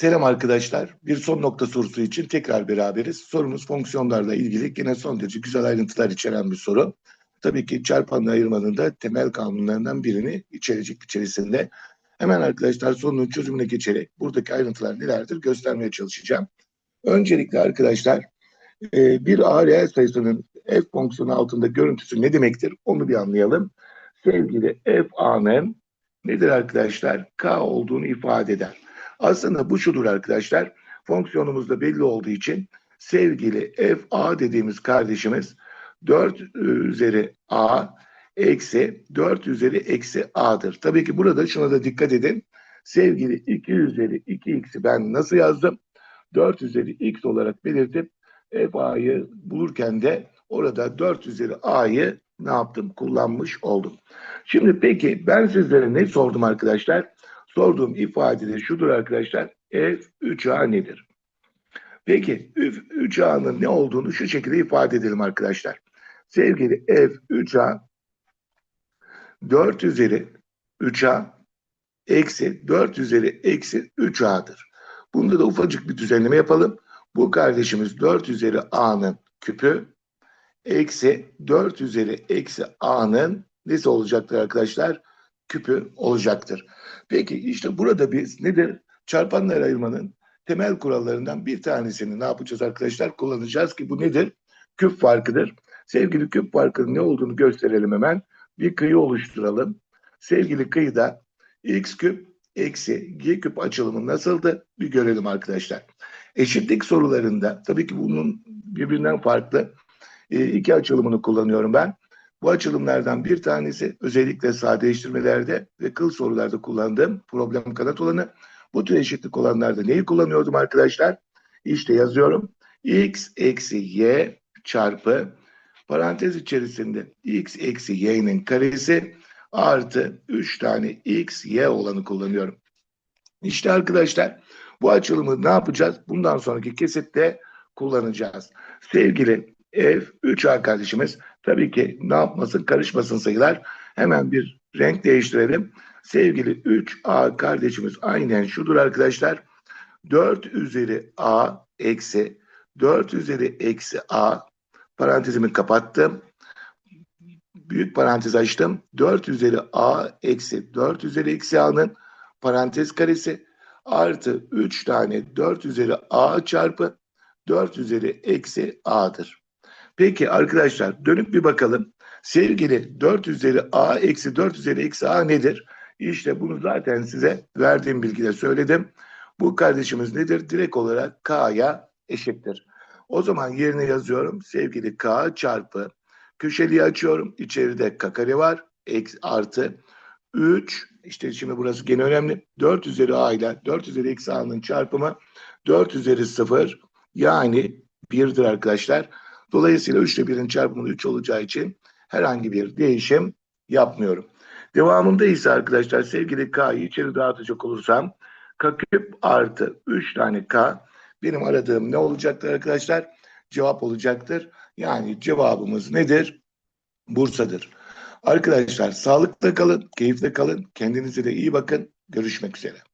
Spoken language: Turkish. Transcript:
Selam arkadaşlar. Bir son nokta sorusu için tekrar beraberiz. Sorumuz fonksiyonlarla ilgili yine son derece güzel ayrıntılar içeren bir soru. Tabii ki çarpanla ayırmanın da temel kanunlarından birini içerecek içerisinde. Hemen arkadaşlar sorunun çözümüne geçerek buradaki ayrıntılar nelerdir göstermeye çalışacağım. Öncelikle arkadaşlar e, bir A reel sayısının f fonksiyonu altında görüntüsü ne demektir onu bir anlayalım. Sevgili f a'nın nedir arkadaşlar? K olduğunu ifade eder. Aslında bu şudur arkadaşlar. Fonksiyonumuzda belli olduğu için sevgili f a dediğimiz kardeşimiz 4 üzeri a eksi 4 üzeri eksi a'dır. Tabii ki burada şuna da dikkat edin. Sevgili 2 üzeri 2x'i ben nasıl yazdım? 4 üzeri x olarak belirtip f a'yı bulurken de orada 4 üzeri a'yı ne yaptım? Kullanmış oldum. Şimdi peki ben sizlere ne sordum arkadaşlar? Sorduğum ifade de şudur arkadaşlar. F 3A nedir? Peki F 3A'nın ne olduğunu şu şekilde ifade edelim arkadaşlar. Sevgili F 3A 4 üzeri 3A eksi 4 üzeri eksi 3A'dır. Bunda da ufacık bir düzenleme yapalım. Bu kardeşimiz 4 üzeri A'nın küpü eksi 4 üzeri eksi A'nın nesi olacaktır arkadaşlar? Küpü olacaktır. Peki işte burada biz nedir? Çarpanlar ayırmanın temel kurallarından bir tanesini ne yapacağız arkadaşlar? Kullanacağız ki bu nedir? Küp farkıdır. Sevgili küp farkının ne olduğunu gösterelim hemen. Bir kıyı oluşturalım. Sevgili kıyıda x küp eksi g küp açılımı nasıldı? Bir görelim arkadaşlar. Eşitlik sorularında tabii ki bunun birbirinden farklı e, iki açılımını kullanıyorum ben. Bu açılımlardan bir tanesi özellikle sadeleştirmelerde ve kıl sorularda kullandığım problem kanat olanı. Bu tür eşitlik olanlarda neyi kullanıyordum arkadaşlar? İşte yazıyorum. x eksi y çarpı parantez içerisinde x eksi y'nin karesi artı 3 tane x y olanı kullanıyorum. İşte arkadaşlar bu açılımı ne yapacağız? Bundan sonraki kesitte kullanacağız. Sevgili F 3A kardeşimiz tabii ki ne yapmasın karışmasın sayılar. Hemen bir renk değiştirelim. Sevgili 3A kardeşimiz aynen şudur arkadaşlar. 4 üzeri A eksi 4 üzeri eksi A parantezimi kapattım. Büyük parantez açtım. 4 üzeri A eksi 4 üzeri eksi A'nın parantez karesi artı 3 tane 4 üzeri A çarpı 4 üzeri eksi A'dır. Peki arkadaşlar dönüp bir bakalım. Sevgili 4 üzeri a eksi 4 üzeri eksi a nedir? İşte bunu zaten size verdiğim bilgide söyledim. Bu kardeşimiz nedir? Direkt olarak k'ya eşittir. O zaman yerine yazıyorum. Sevgili k çarpı köşeliği açıyorum. İçeride k kare var. Eksi, artı 3 işte şimdi burası gene önemli. 4 üzeri a ile 4 üzeri eksi a'nın çarpımı 4 üzeri 0 yani 1'dir arkadaşlar. Dolayısıyla 3 ile 1'in çarpımı 3 olacağı için herhangi bir değişim yapmıyorum. Devamında ise arkadaşlar sevgili K'yı içeri dağıtacak olursam K küp artı 3 tane K benim aradığım ne olacaktır arkadaşlar? Cevap olacaktır. Yani cevabımız nedir? Bursa'dır. Arkadaşlar sağlıkla kalın, keyifle kalın. Kendinize de iyi bakın. Görüşmek üzere.